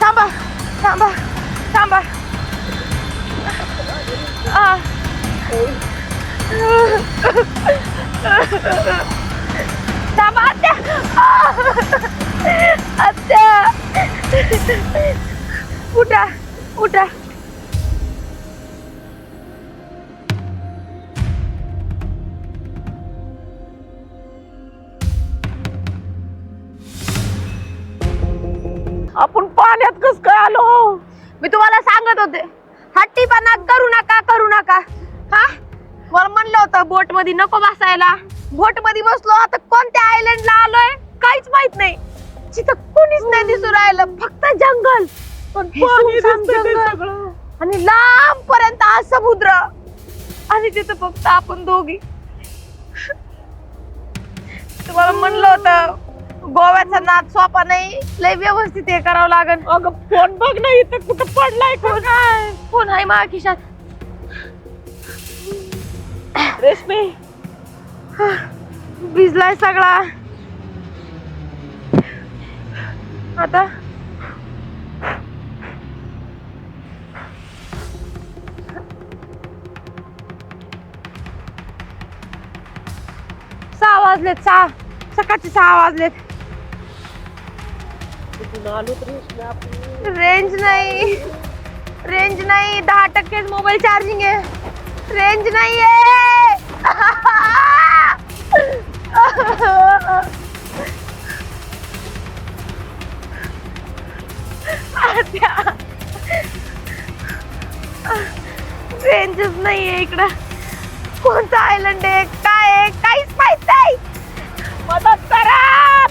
हळूच थांबा थांबा थांबा आ. थांबा आत्या आत्या उठा उठा सांगत होते. हट्टीपणा करू नका करू नका. हा? मला म्हणलं होतं बोटमध्ये नको बसायला. बोटमध्ये बसलो आता कोणत्या आयलंडला आलोय? काहीच माहीत नाही. तिथं कोणीच नाही दिसू राहिलं फक्त जंगल. हे सुनसान जंगल. आणि लांब पर्यंत हा समुद्र. आणि तिथं फक्त आपण दोघी. तुम्हाला म्हणलं होतं गोव्याचा नाद सोपा नाही. लय व्यवस्थित हे करावं लागल अगं फोन बघ ना इथं कुठं पडलाय फोन आहे? फोन आहे माझ्या खिशात? रेशमी. भिजलाय सगळा. आता? सहा वाजलेत सहा. सकाळचे सहा वाजलेत. रेंज नाही. रेंज नाही. दहा टक्केच मोबाईल चार्जिंग आहे. रेंज नाही रेंजच नाही आहे इकडं. कोणतं आयलंड आहे? काय आहे? काहीच माहीत नाही. मदत करा.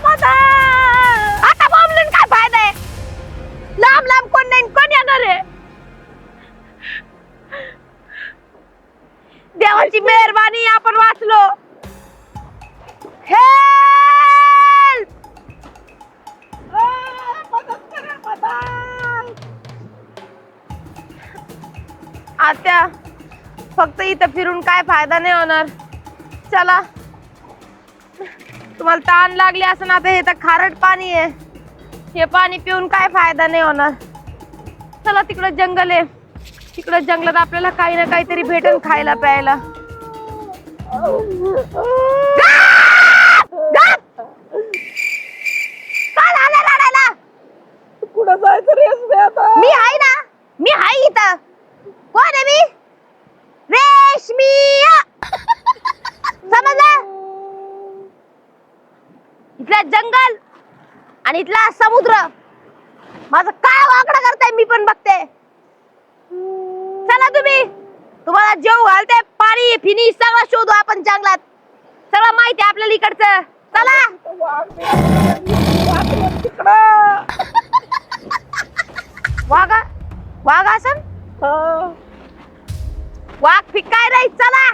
मदत! लांब लांब कोण नाही कोण येणार आहे? देवाची मेहरबानी आपण वाचलो! आत्या फक्त इथं फिरून काय फायदा नाही होणार. चला. तुम्हाला ताण लागली असं ना आता हे तर खारट पाणी आहे. हे पाणी पिऊन काय फायदा नाही होणार. चला तिकडं जंगल आहे. तिकडं जंगलात आपल्याला काही ना काहीतरी भेटेल खायला प्यायला काय झालं रडायला कुठं जायचं रेशमी आता मी आहे ना मी आहे इथं कोण आहे मी रेशमी समजलं इथलं जंगल आणि इथला समुद्र माझं काय वाकडं करताय मी पण बघते चला तुम्ही तुम्हाला जेव घालते पाणी सगळं शोधू आपण जंगलात. सगळं माहिती आहे आपल्याला इकडचं. चला. वाघा वाघ असन? वाघ फिकाय रे चला.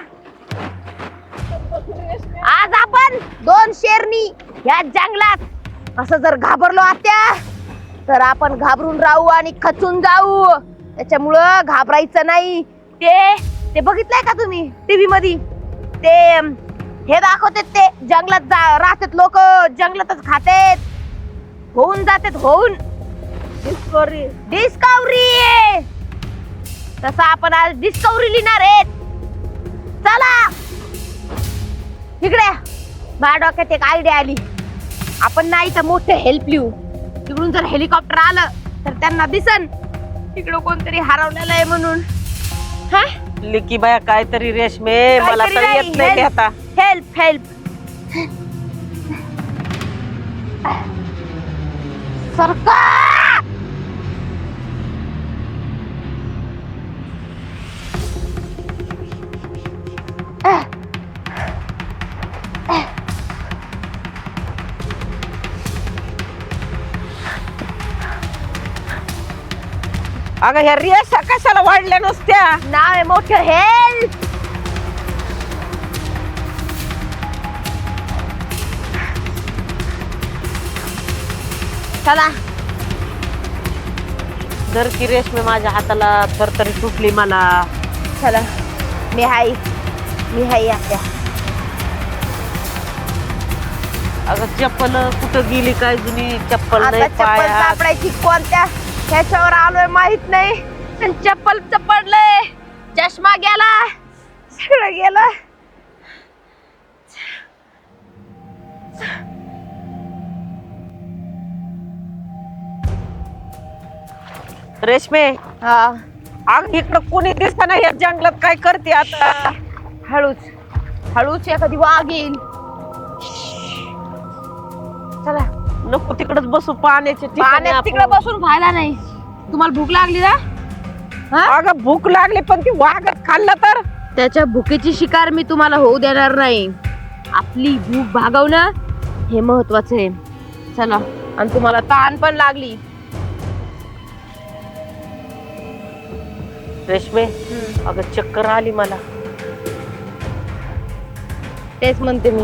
आज आपण दोन शेरनी या जंगलात असं जर घाबरलो आत्या तर आपण घाबरून राहू आणि खचून जाऊ. त्याच्यामुळं घाबरायचं नाही. ते ते बघितलंय का तुम्ही टीव्ही मध्ये ते हे दाखवतात ते जंगलात जा राहतात लोक जंगलातच खातेत. होऊन जातात होऊन. डिस्कवरी डिस्कवरी तसं आपण आज डिस्कवरी लिहिणार आहेत. चला! इकडे माझ्या डोक्यात एक आयडिया आली. आपण नाही तर मोठे हेल्प लिहू. तिकडून जर हेलिकॉप्टर आलं तर त्यांना दिसन. तिकडं कोणतरी हरवलेलं आहे म्हणून. हा? लिकी बाया काहीतरी रेशमे मला तर येत नाही आता हेल्प हेल्प सरकार! अगं ह्या रेषा कशाला वाढल्या नुसत्या? नाव आहे मोठं हेल्प चला. जर की रेशमे माझ्या हाताला थरथरी सुटली मला. चला. मी हाय. मी हाय आपल्या. अगं चप्पल कुठं गेली काय जुनी? चप्पल आता नाही चप्पल पायात. सापडायची. कोणत्या? ह्याच्यावर आलोय माहीत नाही. आणि चप्पल चपडलंय चष्मा गेला. सगळं गेलं. रेशमे हा. अग इकडं कोणी दिसताना या जंगलात काय करते आता? हळूच. हळूच एखादी वाघ येईल. चला. नको तिकडच बसू ठिकाणी पाण्यात तिकडे आपण. बसून फायदा नाही. तुम्हाला भूक लागली ना? हा? अगं भूक लागली पण ती वाघच खाल्लं तर? त्याच्या भुकेची शिकार मी तुम्हाला होऊ देणार नाही. आपली भूक भागवणं हे महत्वाचं आहे. चला. आणि तुम्हाला ताण पण लागली. रेशमे अगं चक्कर आली मला. तेच म्हणते मी.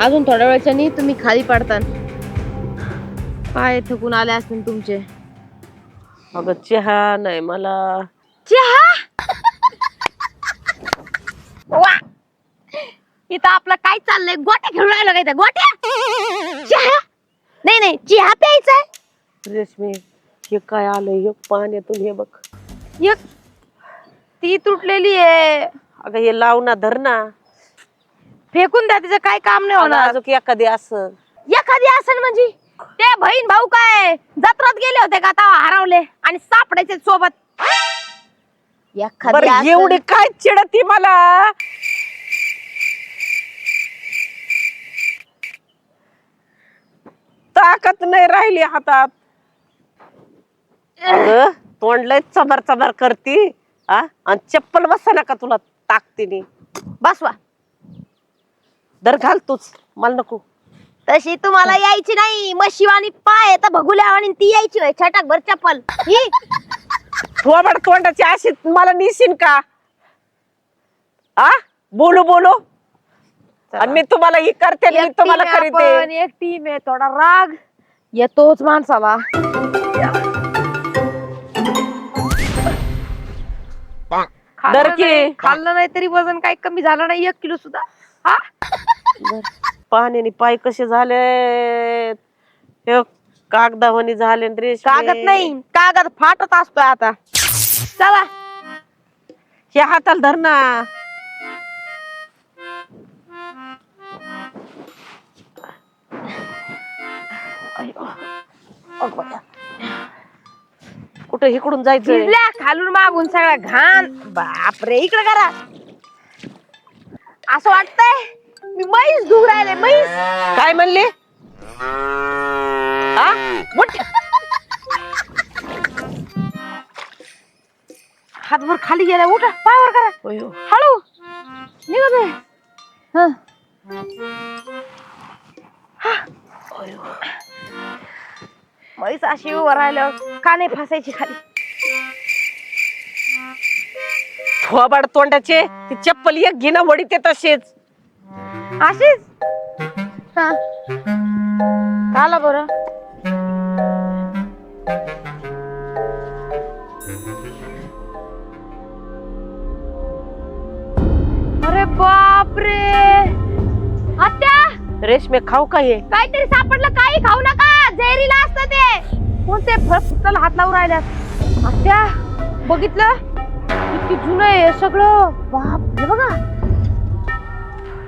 अजून थोड्या वेळच्यानी तुम्ही खाली पडता पाय थकून आले असतील तुमचे. अगं चहा नाही मला चहा? वा! इथं आपलं काय चाललंय? गोट्या खेळून राहिलं काय त्या गोट्या? चहा? नाही नाही चहा प्यायचा रेशमे हे काय आलंय? एक पाण्यातून हे बघ. एक ती तुटलेली आहे. अगं हे लाव ना धर ना. फेकून द्या तिचं काय काम नाही अगं होणार. अजून एखादी असं. एखादी असेल म्हणजे? ते बहीण भाऊ काय? जत्रात गेले होते का तेव्हा हरवले? आणि सापडायचे सोबत. एखादी बरं असेल. एवढी काय चिडती मला? ताकद नाही राहिली हातात. अगं, तोंड लय चबर चबर करती आ? आणि चप्पल बसा का तुला ताकतीने? बसवा दर घाल तूच मला नको. तशी तुम्हाला यायची नाही. मशिवानी पाय तर भगुल्या आणि ती यायची होय. छटाक भर चप्पल. ही? थोबड तोंडाची अशी मला निसीन का? आ? बोलू बोलू. आणि मी तुम्हाला ही करते मी तुम्हाला team आहे करीते. एक टीम आहे थोडा राग येतोच माणसाला. नाही- खाल्लं नाही तरी वजन काही कमी झालं नाही एक किलो सुद्धा? हा? पाण्याने पाय कसे झाले कागदावानी झाले न रेशमे. कागद नाही कागद फाटत असतोय आता. चला. हे हाताला धर ना. कुठं इकडून जायचं भिजल्या खालून मागून सगळा घाण. बापरे इकडे करा. असं वाटतंय? मी म्हैस धुवून राहिले म्हैस. काय म्हणले. हातभर खाली गेला उठा पायावर करा. हळू. निघत आहे. हं. म्हैस अशी उभं राहिल्यावर का नाही फासायची खाली. थोबाड तोंडाचे ती चप्पल एक घे ना वडीते तसेच अशीच? हा. आला बरं. अरे बापरे. आत्या! रेशमे खाऊ का हे? काहीतरी सापडलं काही खाऊ नका. जहरीला असतं ते. कोणते फळ फुटाला हात लावून राहिल्यात? आत्या बघितलं? किती जुनं आहे हे सगळं. बाप हे बघा.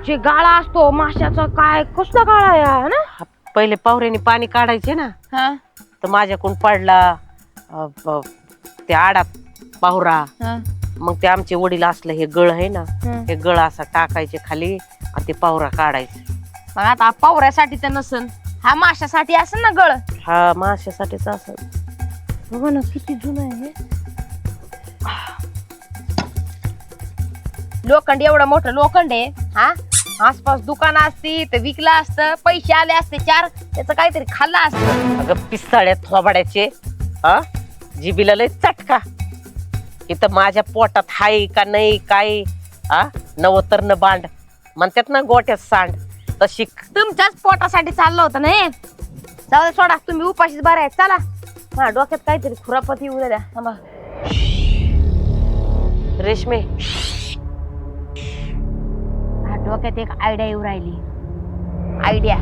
जे गाळा असतो माशाचा काय कसला गाळा आहे ना? पहिले पावऱ्याने पाणी काढायचे ना हा. तर माझ्याकडून पडला अ, ब- ते आडात पावरा. हा. मग ते आमचे वडील असलं हे गळ आहे ना हम्म. हे गळ असा टाकायचे खाली आणि ते पावरा काढायचे. मग आता पावऱ्यासाठी तर नसन हा माशासाठी असेल ना गळ? हा माशासाठीच असं बघा ना किती जुनं आहे हे. लोखंड एवढं मोठं लोखंड आहे हा? आसपास दुकान असती तर विकलं असतं पैसे आले असते चार त्याचं काहीतरी खाल्लं असतं. अगं पिसाळ्या थोबाड्याचे हा? जिबीला लय चटका. इथं माझ्या पोटात हाय का नाही काय? हा? नवतर न बांड. म्हणतात ना गोट्यात सांड. तशी तुमच्याच पोटासाठी चाललं होतं ना हे? जाऊ दे, सोडा तुम्ही उपाशीच बरे आहेत. चला. हा डोक्यात काहीतरी खुरापत येऊ द्या थांबा. रेशमे. डोक्यात एक आयडिया येऊ राहिली. आयडिया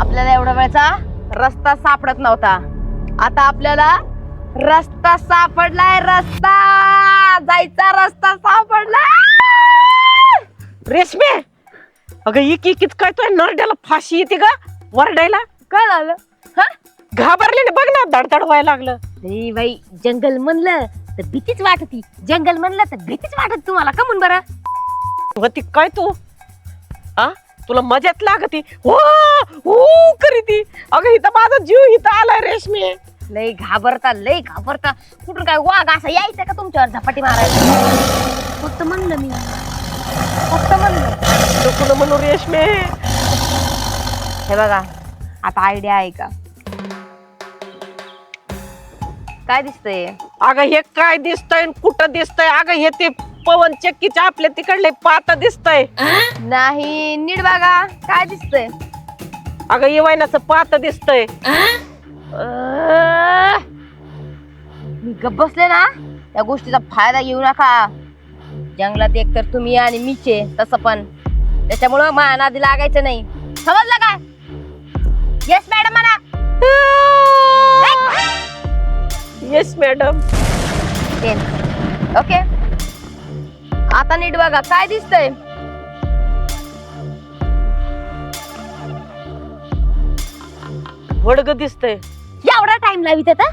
आपल्याला एवढ्या वेळचा रस्ता सापडत नव्हता. आता आपल्याला रस्ता सापडलाय रस्ता! जायचा रस्ता सापडलाय रेशमे! अगं इक इकीत काय तो नरड्याला फाशी येते का वरडायला. काय झालं? हा? घाबरले बघ ना धडधड व्हायला लागलं. नाही बाई जंगल म्हणलं तर भीतीच वाटती. जंगल म्हणलं तर भीतीच वाटत तुम्हाला का म्हण बरं? होती काय तू? आ? तुला मजात लागती? हो हो करी ती. अगं इथं माझा जीव इथं आलाय रेशमे. लय घाबरता लय घाबरता. कुठून काय वाघ असा यायचं का तुमच्यावर झपाटी मारायला? फक्त म्हणलं मी. फक्त म्हणलं. नको म्हणू रेशमे? हे बघा आता आयडिया आहे का? काय दिसतंय? अगं हे काय दिसतंय आणि कुठं दिसतंय? अगं हे ते पवन चक्कीच्या आपल्या तिकडले पात दिसतंय. नाही नीट बघा काय दिसतंय? अगं येवायनाचं पात दिसतंय. अं, मी गप बसले ना या गोष्टीचा फायदा घेऊ नका. जंगलात एक तर तुम्ही आणि मीचे तसं पण. त्याच्यामुळं माझ्या नादी लागायचं नाही. समजलं का येस मॅडम म्हणा. येस मॅडम ओके आता नीट बघा काय दिसतंय? वडग दिसतंय. एवढा टाइम लावित आता?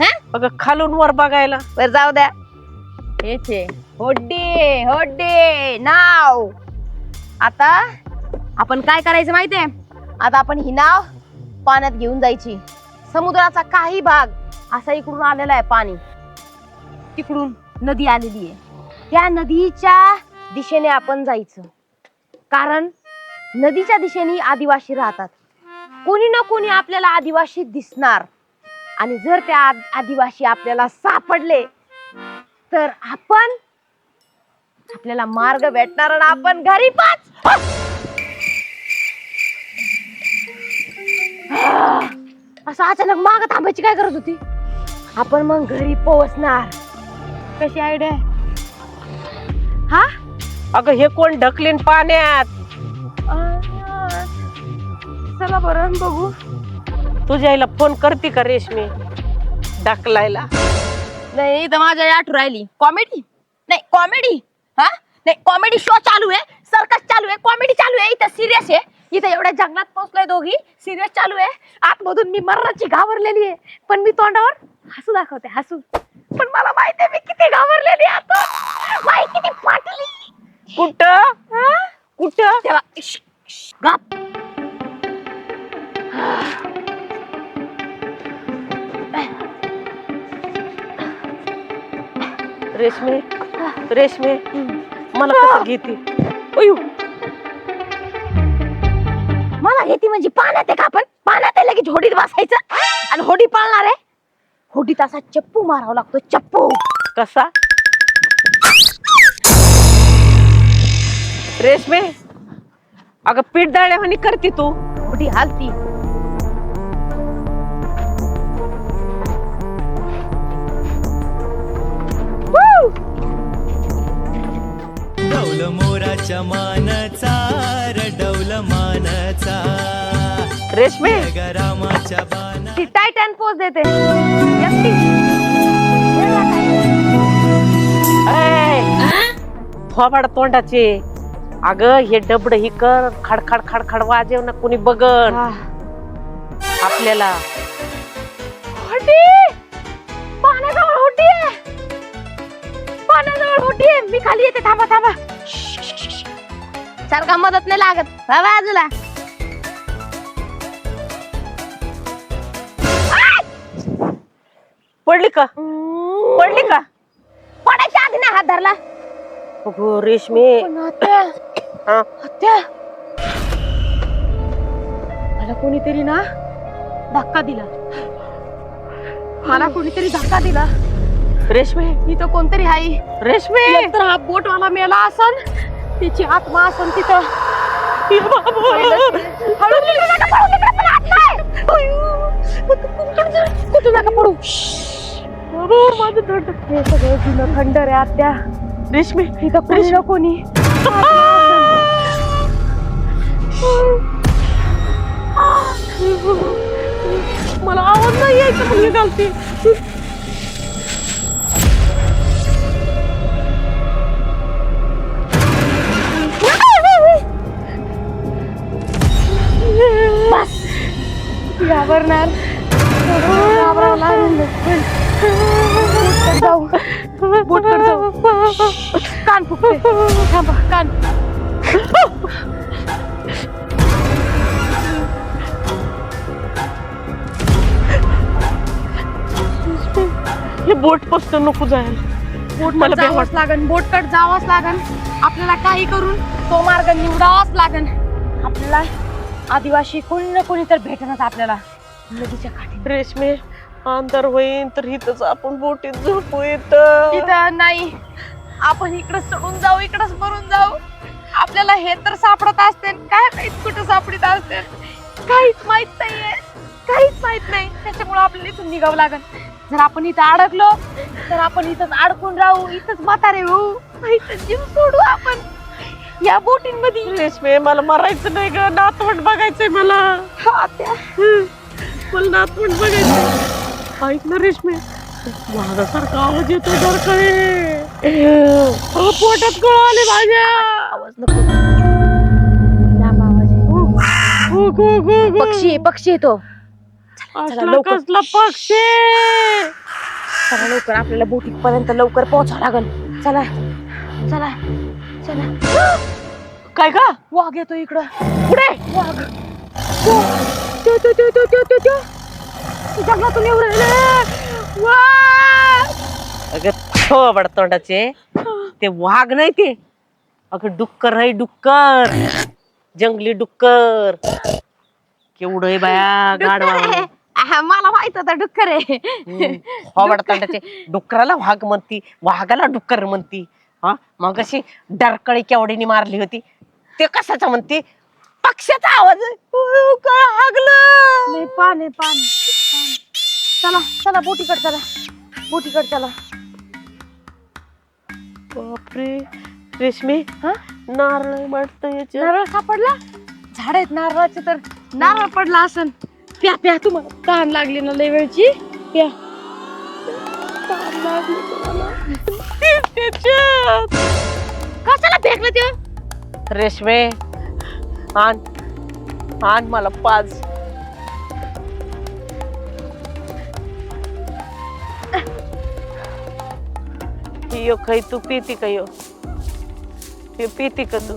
हा? अगं खालून वर बघायला. बर जाऊ द्या. हेच आहे होड्डे होड्डे नाव. आता आपण काय करायचं माहितीये? आता आपण ही नाव पाण्यात घेऊन जायची. समुद्राचा काही भाग असा इकडून आलेला आहे पाणी. तिकडून नदी आलेली आहे. त्या नदीच्या दिशेने आपण जायचं. कारण नदीच्या दिशेने आदिवासी राहतात. कोणी ना कोणी आपल्याला आदिवासी दिसणार. आणि जर त्या आदिवासी आपल्याला सापडले तर आपण आपल्याला मार्ग भेटणार आणि आपण घरी पाच असं अचानक माग थांबायची काय गरज होती? आपण मग घरी पोहोचणार. कशी आयडिया हा? अगं हे कोण ढकलीन पाण्यात? चला बरं बघू. तुझ्या आईला फोन करते का रेशमी? ढकलायला? नाही तर माझ्या आठवू राहिली. कॉमेडी नाही कॉमेडी हा? नाही कॉमेडी शो चालू आहे. सर्कस चालू आहे. कॉमेडी चालू आहे. इथं सिरियस आहे. इथं एवढ्या जंगलात पोहोचलोय दोघी. सिरियस चालू आहे. आतमधून मी मरणाची घाबरलेली आहे. पण मी तोंडावर हसू दाखवते. हसू. पण मला माहिती आहे मी किती घाबरलेली आता. माहिती किती फाटली कुठं? हा? कुठं? तेव्हा गप. रेशमे रेशमे मला कसं घेते? अयो मला घेती म्हणजे पाण्यात आहे का आपण? पाण्यात आहे लगेच होडीत बसायचं. आणि होडी पाळणार आहे? होडीत असा चप्पू मारावा लागतो चप्पू! कसा? रेशमे अगं पीठ दळल्यावानी करते तू. कुठे हालती? डौल मोराच्या मानचा रडौल मानचा. रेशमे! गरामाच्या बाणा ती टायटॅन पोच देते. एकटी. थोबाड तोंडाचे. अगं हे डबड ही कर खडखड खडखड वाजेव ना कुणी बघन. हा. आपल्याला. होटी पाण्याजवळ होटी आहे. पाण्याजवळ होटी आहे. मी खाली येते. थांबा थांबा. सारखा मदत नाही लागत. हा बाजूला पडली का? पडली का? पडायच्या आधी ना हात धरला. अगो रेशमे. पण आत्या. हा, आत्या. मला कोणीतरी ना धक्का दिला. मला कोणीतरी धक्का दिला. रेशमे. इथं कोणतरी आहे. रेशमे. तर हा बोटवाला मेला असन. त्याची आत्मा असन तिथं. हळू तिकडे नका पळू, तिकडे पण आत नाही. अय्यो, कुठं नका पडू? माझं थंड हे सगळं जुनं खंडर आहे आत्या रेशमे इथं कोणी ना कोणी मला आवाज़ नाही यायचा मुलगी घालते घाबरणार घाबरावं लागलं. बोटकडे जाऊ. बोटकडे जाऊ. कान थांबा कान. हे बोट फक्त नको जायला. बोट मला जावंच लागन बोटकट जावंच लागन. आपल्याला काही करून तो मार्ग निवडावाच लागन. आपल्याला आदिवासी कोणी ना कोणी तर भेटणार आपल्याला. नदीच्या काठी रेशमे. अंधार होईन तर इथंच आपण बोटीत झोपू येत नाही. आपण इकडं सोडून जाऊ इकडंच मरून जाऊ. आपल्याला हे तर सापडत असते. काय माहीत कुठं सापडत असते? काहीच माहीत नाहीये. काहीच माहीत नाही. त्याच्यामुळे आपल्याला इथून निघावं लागन जर आपण इथं अडकलो तर आपण इथंच अडकून राहू इथंच म्हातारे होऊ. इथं जीव सोडू आपण. या बोटींमध्ये. रेशमे मला मरायचं नाही ग. नातवंड बघायचंय मला. हा, त्या. मला नातवंड बघायचं ऐक ना रेशमे? वाघासारखा आवाज येतो डरकळे पोटात गळ आले माझ्या. आवाज नको. लांब आवाज आहे. गो, गो, गो, गो. पक्षी आहे, पक्षी येतो असला लवकर. कसला पक्षी. चला लवकर. आपल्याला बोटीत पर्यंत लवकर पोहोचावं लागल. चला चला चला. काय का वाघ येतो इकडं. पुढे वाघ. तो तो तो तो तो तो तो तो तो. जंगलातून येऊ राहिले. वाघ अगं थोबड तोंडाचे. ते वाघ नाही ते. अगं डुक्कर आहे डुक्कर. जंगली डुक्कर. केवढं आहे बाया गाडवा मला माहीत होता डुक्कर आहे. थोबड तोंडाचे. डुकराला वाघ म्हणती वाघाला डुक्कर म्हणती. हा मग अशी डरकळी केवढीनी मारली होती. ते कशाचं म्हणती? पक्ष्याचा आवाज हागलं पान पान. चला चला बोटीकड चला. बोटीकड चला. बापरे. रेशमी हा? नारळ वाटत याच्यात. नारळ सापडला? झाड आहेत नारळाचे तर. नारळ पडला असन. प्या प्या तुम्हाला. तहान लागली ना लय वेळची. प्या. तहान लागली तुम्हाला. कशाला फेकलं ते? रेशमे आण. आण मला पाच. यो खाई तू पिती का यो हे पिती का तू?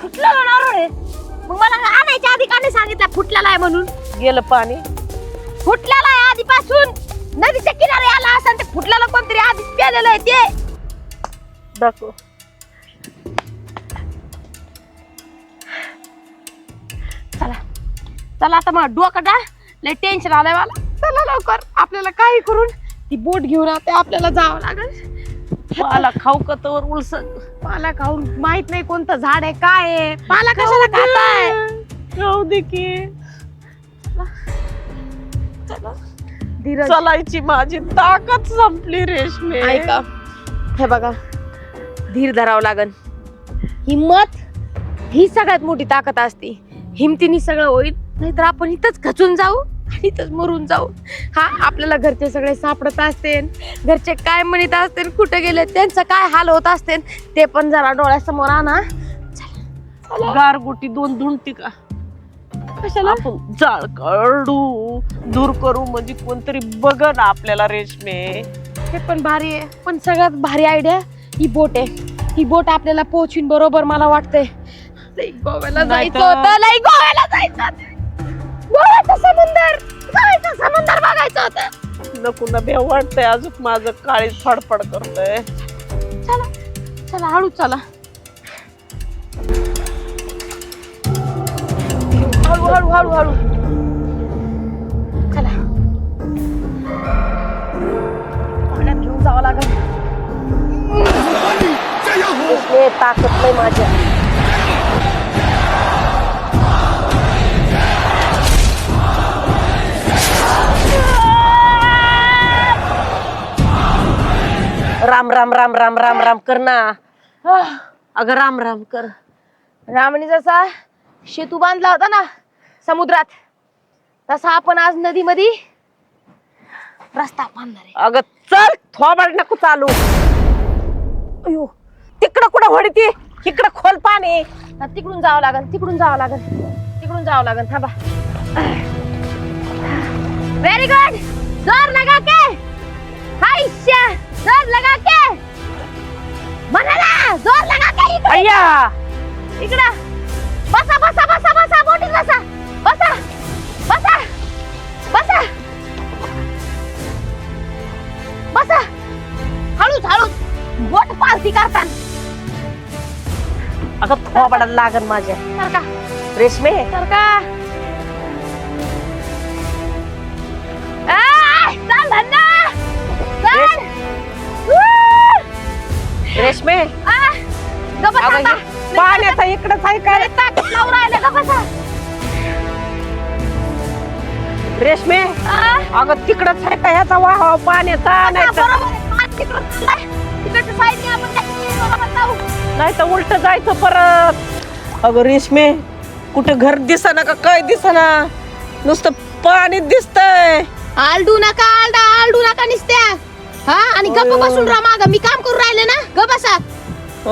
फुटलेला नारळ आहे मग मला आणायच्या आधी का नाही सांगितलं फुटलेला आहे म्हणून. गेलं पाणी? फुटलेला आहे आधीपासून. नदीच्या किनारी आला असं ते फुटलेलं कोणतरी आधीच प्यालेलं आहे ते. दाखव. चला. चला आता मग डोकं डा लय टेन्शन आलंय मला. चला लवकर. आपल्याला काही करून ती बोट घेऊन आता आपल्याला जावं लागेल. मला खाऊ का तर उलस. पाला खाऊन माहीत नाही कोणतं झाड आहे काय आहे. पाला कशाला खाताय? राहू दे की. धीरज. चलायची माझी ताकद संपली रेशमे. ऐका. हे बघा. धीर धरावं लागन. हिम्मत ही सगळ्यात मोठी ताकद असते. हिमतीने सगळं होईल नाहीतर आपण इथंच खचून जाऊ. इथंच मरून जाऊ हा आपल्याला घरचे सगळे सापडत असते घरचे काय म्हणत असते कुठे गेले त्यांचं काय हाल होत असते ते पण जरा डोळ्यासमोर आणा. गारगोटी दोन धुंटी का? कशाला? आपण जाळ काढू. दूर करू म्हणजे कोणतरी बघ ना आपल्याला रेशमे. हे पण भारी आहे. पण सगळ्यात भारी आयडिया ही बोट आहे. ही बोट आपल्याला पोहोचून बरोबर मला वाटतंय. गोव्याला जायचं होतं गोव्याला जायचं गोव्याचं समुंदर. गोव्याचं समुंदर बघायचं होतं. नको ना बे वाटतंय अजून माझं काळीच फडफड करतय. चला चला हळू चला. हळू हळू हळू हळू. चला. पाण्यात घेऊन जावं लागेल. हे. ताकद नाही माझ्या राम राम राम राम राम राम कर ना. अगं राम राम कर. रामने जसा शेतू बांधला होता ना समुद्रात तसा आपण आज नदीमध्ये रस्ता बांधणार आहे. अगं चल थोबाड नको चालू. अयो तिकडं कुठं होडती? इकडं खोल पाणी. तिकडून जावं लागेल तिकडून जावं लागेल तिकडून जावं लागेल थांबा. व्हेरी गुड जोर लगा के हायशा ज़ोर लगा के? म्हणाला ज़ोर लगा के इकडे। अय्या। इकडं। बसा बसा बसा बसा बोटीत बसा। बसा बसा बसा। बसा। हळूच हळूच. बोट पालती करताना. अगं थोबाडाला लागन माझ्या. सारखा रेशमे. आय, चल धन्ना. रेशमे. अगं. हे पाण्याचा इकडंच आहे काय. रेशमे अगं तिकडंच आहे का ह्याचा वाह पाण्याचा नाही तर. नाही तर उलट जायचं परत. अगं रेशमे कुठं घर दिसना का काय दिसना? नुसतं पाणी दिसतंय. आलडू नका आलडा आलडू नका निसत्या. हा आणि गप्प. बसून राहा माग. मी काम करू राहिले ना गप्प बसा.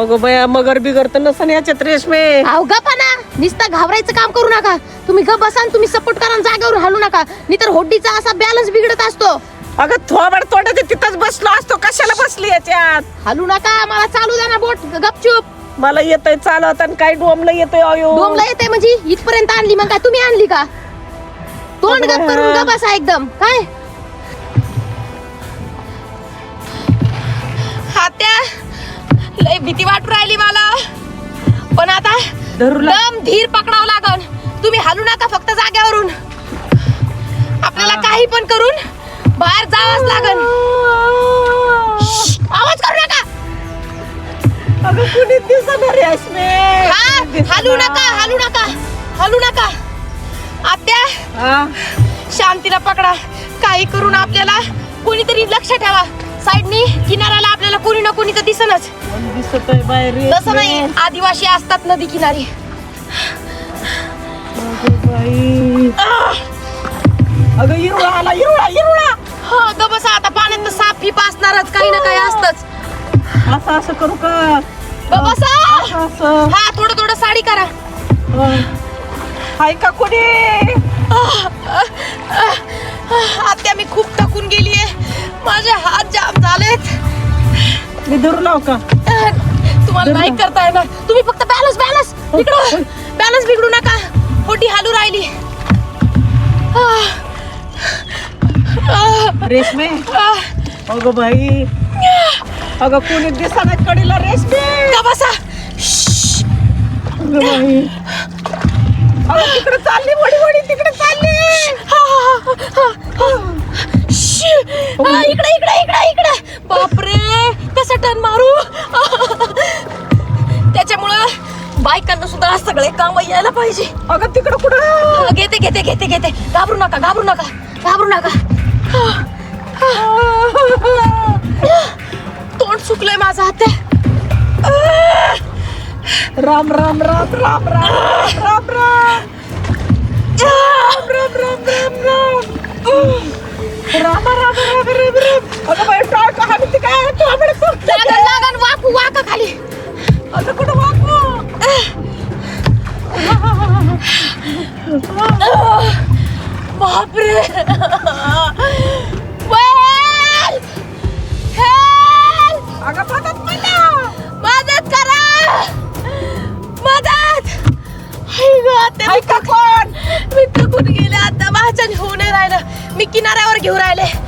अगं बया मगर बिगर तर नसन याच्यात रेशमे. अहो गप्पा ना. नुसतं घाबरायचं काम करू नका. तुम्ही गप बसा आणि तुम्ही सपोर्ट करा आणि जागेवर हलू नका. नाहीतर होड्डीचा असा बॅलन्स बिघडत असतो. अगं थोबड तोंडाच्या तिथंच बसलो असतो. कशाला बसली याच्यात? हलू नका. मला चालू द्या ना बोट. गपचूप. मला येतंय चालत आणि काही डोमलं येतंय अयो? डोमला येते म्हणजे इथपर्यंत आणली मग काय? तुम्ही आणली का? तोंड गप करून गप बसा एकदम. काय? हात्या लय भीती वाटू राहिली मला. पण आता. दम धीर पकडावं लागल तुम्ही हलू नका फक्त जाग्यावरून. आपल्याला काही पण करून बाहेर जावंच लागल श्श्श, आवाज करू नका. अगं कुणी हा हलू नका हलू नका हलू नका. आत्या शांतीला पकडा. काही करून आपल्याला कोणीतरी लक्ष ठेवा. साईडनी किनाऱ्याला आपल्याला कोणी ना कोणी तर दिसनच. बाहेर तसं नाही आदिवासी असतात नदी किनारी. अगं इरुळा आला इरुळा इरुळा. हो ग बसा आता पाण्यात साप काही ना काही असतच. असं असं करू का? ग बसा. असं हा थोडं थोडं साडी करा. हाय का कोणी? आत्या मी खूप थकून गेलीये. माझे हात जाम झालेत. मी धरू लाव का तुम्हाला नाही करता येणार. तुम्ही फक्त बॅलन्स बॅलन्स इकडं बॅलन्स बिघडू नका. मोठी हालू राहिली. रेशमे. अगं बाई. अगं कोणी दिसना कडीला रेशमे. का बसा? तिकडे चालली वडी वडी तिकडे चालली. हा, हा, हा, हा, हा. हा, इकडे इकडे इकडे इकडे. बापरे कसं टन मारू. बायकांना सुद्धा सगळे काम यायला पाहिजे. अगं तिकडं कुठं? घेते घेते घेते घेते. घाबरू नका घाबरू नका घाबरू नका. तोंड सुकलंय माझं हात. राम राम राम राम राम राम राम राम राम राम राम राम राम राम राम राम राम अगं बाई टाळ का हानी ती काय तू आम्हाला लागन लागन वाकू वाका खाली अगं कुठं वाकू बापरे ते मित्र कोण? मित्र कोण गेले आता? माझ्या होऊन नाही राहिलं. मी किनाऱ्यावर घेऊ राहिले.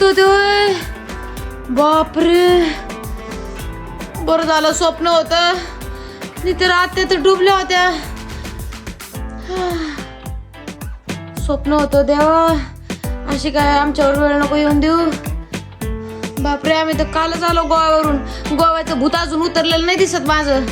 स्वप्न बापरे. बरं झालं स्वप्न होत. नाही तर आत्या तर डुबल्या होत्या. स्वप्न होतं देवा. अशी काय आमच्यावर वेळ नको येऊन देऊ. बापरे आम्ही तर कालच आलो गोव्यावरून. गोव्याचं भूत अजून उतरलेलं नाही दिसत माझं.